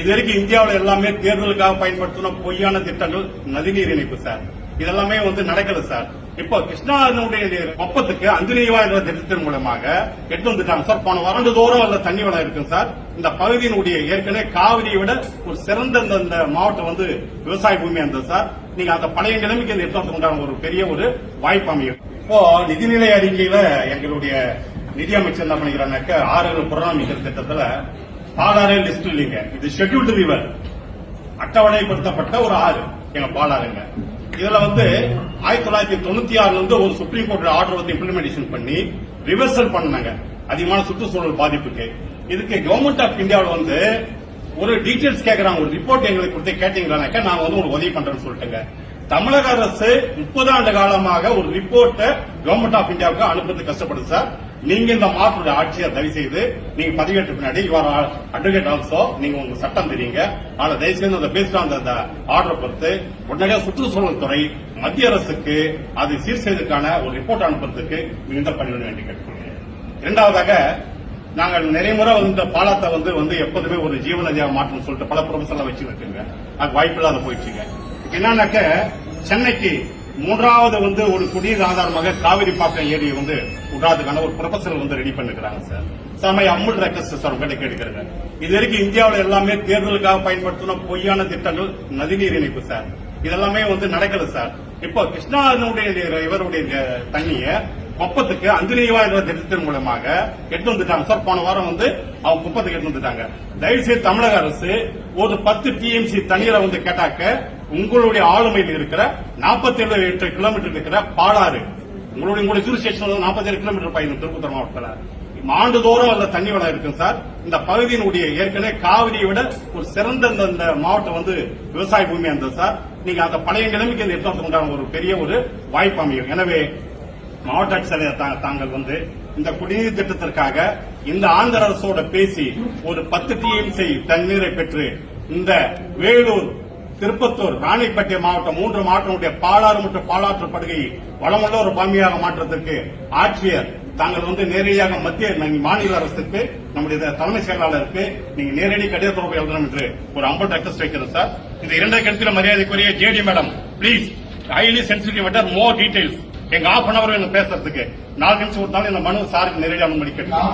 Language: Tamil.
இது வரைக்கும் இந்தியாவில் எல்லாமே தேர்தலுக்காக பயன்படுத்தின பொய்யான திட்டங்கள் நதிநீர் இணைப்பு சார். இதெல்லாமே வந்து நடக்கல சார். இப்போ கிருஷ்ணாவுடைய ஒப்பத்துக்கு அஞ்சலிவா என்ற திட்டத்தின் மூலமாக எடுத்து வந்துட்டாங்க. சார் போன வறண்டு தோறும் அதுல தண்ணி வளம் இருக்கும் சார். இந்த பகுதியினுடைய ஏற்கனவே காவிரியை விட ஒரு சிறந்த இந்த- மாவட்டம் வந்து விவசாய பூமியா இருந்தது சார். நீங்க அந்த பழைய நிலைமைக்கு இந்த எடுத்து உண்டான ஒரு பெரிய ஒரு வாய்ப்பு அமையும். இப்போ நிதிநிலை அறிக்கையில எங்களுடைய நிதியமைச்சர் என்ன பண்ணிக்கிறாங்க ஆறு புறநாமிக்கல் திட்டத்துல பாலாறு லிஸ்ட் இல்லைங்க. இது ஷெட்யூல்டு ரிவர் அட்டவணைப்படுத்தப்பட்ட ஒரு ஆறு. எங்க பாலாறுங்க. இதுல வந்து ஆயிரத்தி தொள்ளாயிரத்தி தொண்ணூத்தி ஆறுல இருந்து ஒரு சுப்ரீம் கோர்ட் ஆர்டர் வந்து இம்ப்ளிமெண்டேஷன் பண்ணி ரிவர்சல் பண்ணாங்க. அதிகமான சுற்றுச்சூழல் பாதிப்புக்கு. இதுக்கு கவர்மெண்ட் ஆஃப் இந்தியாவில் வந்து ஒரு டீட்டெயில்ஸ் கேட்கறாங்க ஒரு ரிப்போர்ட் எங்களுக்கு கொடுத்து கேட்டீங்களானாக்க நாங்க வந்து ஒரு உதவி பண்றேன்னு சொல்லிட்டுங்க. தமிழக அரசு முப்பது ஆண்டு காலமாக ஒரு ரிப்போர்ட்டை கவர்மெண்ட் ஆஃப் இந்தியாவுக்கு அனுப்புறது கஷ்டப்படுது சார் நீங்க இந்த மாற்றுடைய ஆட்சியை தயவு செய்து நீங்க பதிவேற்ற பின்னாடி யுவர் அட்வொகேட் ஆல்சோ நீங்க உங்க சட்டம் தெரியுங்க. ஆனா தயவு செய்து அந்த பேஸ்ட் அந்த ஆர்டர் பொறுத்து உடனடியாக சுற்றுச்சூழல் துறை மத்திய அரசுக்கு அதை சீர் செய்வதற்கான ஒரு ரிப்போர்ட் அனுப்புறதுக்கு நீங்க பண்ண வேண்டி கேட்டுக்கொள்கிறேன் இரண்டாவதாக நாங்கள் நிறைய முறை வந்து இந்த பாலத்தை வந்து வந்து எப்போதுமே ஒரு ஜீவநதியாக மாற்றணும் சொல்லிட்டு பல ப்ரொஃபஸர்லாம் வச்சு இருக்குங்க. அது வாய்ப்பில்லாத போயிடுச்சுங்க. என்னன்னாக்க சென்னைக்கு மூன்றாவது வந்து ஒரு குடிநீர் ஆதாரமாக காவிரி பாக்கம் ஏரியை வந்து விடுறதுக்கான ஒரு ப்ரொபசல் வந்து ரெடி பண்ணிருக்கிறாங்க சார் சமய அமுல் ரெக்கஸ்ட் சார் உங்ககிட்ட கேட்டுக்கிறேன் இது வரைக்கும் இந்தியாவில் எல்லாமே தேர்தலுக்காக பயன்படுத்தின பொய்யான திட்டங்கள் நதிநீர் இணைப்பு சார் இதெல்லாமே வந்து நடக்கல சார் இப்போ கிருஷ்ணாவினுடைய இவருடைய தண்ணியை குப்பத்துக்கு அஞ்சலிவா என்ற திட்டத்தின் மூலமாக எடுத்து வந்துட்டாங்க சார் போன வாரம் வந்து அவங்க குப்பத்துக்கு எடுத்து வந்துட்டாங்க. தயவு செய்து தமிழக அரசு ஒரு பத்து டிஎம்சி தண்ணீரை வந்து கேட்டாக்க உங்களுடைய ஆளுமையில் இருக்கிற நாற்பத்தி ஏழு எட்டு கிலோமீட்டர் இருக்கிற பாலாறு. உங்களுடைய உங்களுடைய ஜூரிஸ்டேஷன் நாற்பத்தி ஏழு கிலோமீட்டர் பயணம் திருப்பத்தூர் மாவட்டத்தில். ஆண்டுதோறும் அதுல தண்ணி வளம் இருக்கும் சார். இந்த பகுதியினுடைய ஏற்கனவே காவிரியை விட ஒரு சிறந்த இந்த- மாவட்டம் வந்து விவசாய பூமியா இருந்தது சார். நீங்க அந்த பழைய நிலைமைக்கு இந்த எடுத்து உண்டான ஒரு பெரிய ஒரு வாய்ப்பு அமையும். எனவே மாவட்ட ஆட்சியர் தாங்கள் வந்து இந்த குடிநீர் திட்டத்திற்காக இந்த ஆந்திர அரசோட பேசி ஒரு பத்து டிஎம்சி தண்ணீரை பெற்று இந்த வேலூர் திருப்பத்தூர் ராணிப்பேட்டை மாவட்டம் மூன்று மாவட்டங்களுடைய பாலாறு மற்றும் பாலாற்று படுகை வளமுள்ள ஒரு பாமியாக மாற்றத்திற்கு ஆட்சியர் தாங்கள் வந்து நேரடியாக மத்திய மாநில அரசுக்கு நம்முடைய தலைமை செயலாளருக்கு நீங்க நேரடி கடித தொடர்பு எழுதணும் என்று ஒரு அம்பல் ரெக்வஸ்ட் வைக்கிறது சார். இந்த இரண்டரை கருத்தில் மரியாதைக்குரிய JD madam please highly sensitive matter more details எங்க ஆஃப் அன் அவர் பேசுறதுக்கு. நாலு நிமிஷம் கொடுத்தாலும் இந்த மனு சாருக்கு நேரடியாக அனுமதி கேட்கலாம்